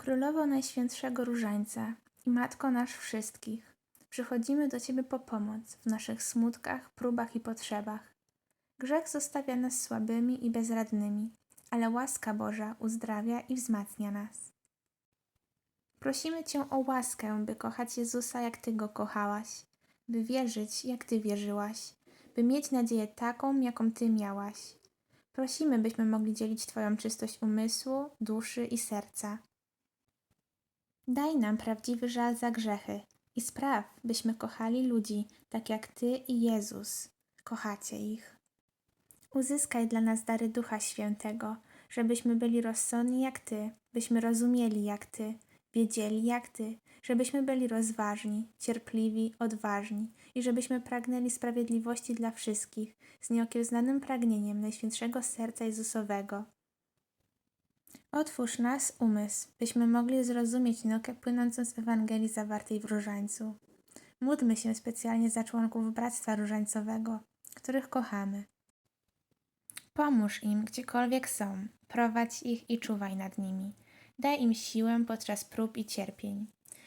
Królowo Najświętszego Różańca i Matko nasz wszystkich, przychodzimy do Ciebie po pomoc w naszych smutkach, próbach i potrzebach. Grzech zostawia nas słabymi i bezradnymi, ale łaska Boża uzdrawia i wzmacnia nas. Prosimy Cię o łaskę, by kochać Jezusa, jak Ty Go kochałaś, by wierzyć, jak Ty wierzyłaś, by mieć nadzieję taką, jaką Ty miałaś. Prosimy, byśmy mogli dzielić Twoją czystość umysłu, duszy i serca. Daj nam prawdziwy żal za grzechy i spraw, byśmy kochali ludzi tak jak Ty i Jezus kochacie ich. Uzyskaj dla nas dary Ducha Świętego, żebyśmy byli rozsądni jak Ty, byśmy rozumieli jak Ty, wiedzieli jak Ty, żebyśmy byli rozważni, cierpliwi, odważni i żebyśmy pragnęli sprawiedliwości dla wszystkich z nieokiełznanym pragnieniem Najświętszego Serca Jezusowego. Otwórz nas umysł, byśmy mogli zrozumieć naukę płynącą z Ewangelii zawartej w Różańcu. Módlmy się specjalnie za członków Bractwa Różańcowego, których kochamy. Pomóż im, gdziekolwiek są, prowadź ich i czuwaj nad nimi. Daj im siłę podczas prób i cierpień.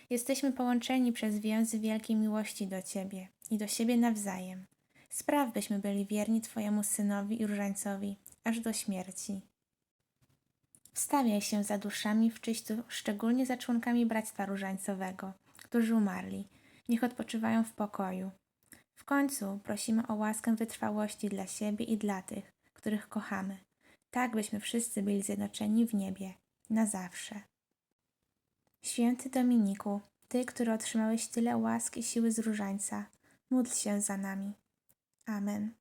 Jesteśmy połączeni przez więzy wielkiej miłości do Ciebie i do siebie nawzajem. Spraw, byśmy byli wierni Twojemu Synowi i Różańcowi, aż do śmierci. Wstawiaj się za duszami w czyściu, szczególnie za członkami Bractwa Różańcowego, którzy umarli. Niech odpoczywają w pokoju. W końcu prosimy o łaskę wytrwałości dla siebie i dla tych, których kochamy, tak byśmy wszyscy byli zjednoczeni w niebie, na zawsze. Święty Dominiku, Ty, który otrzymałeś tyle łask i siły z różańca, módl się za nami. Amen.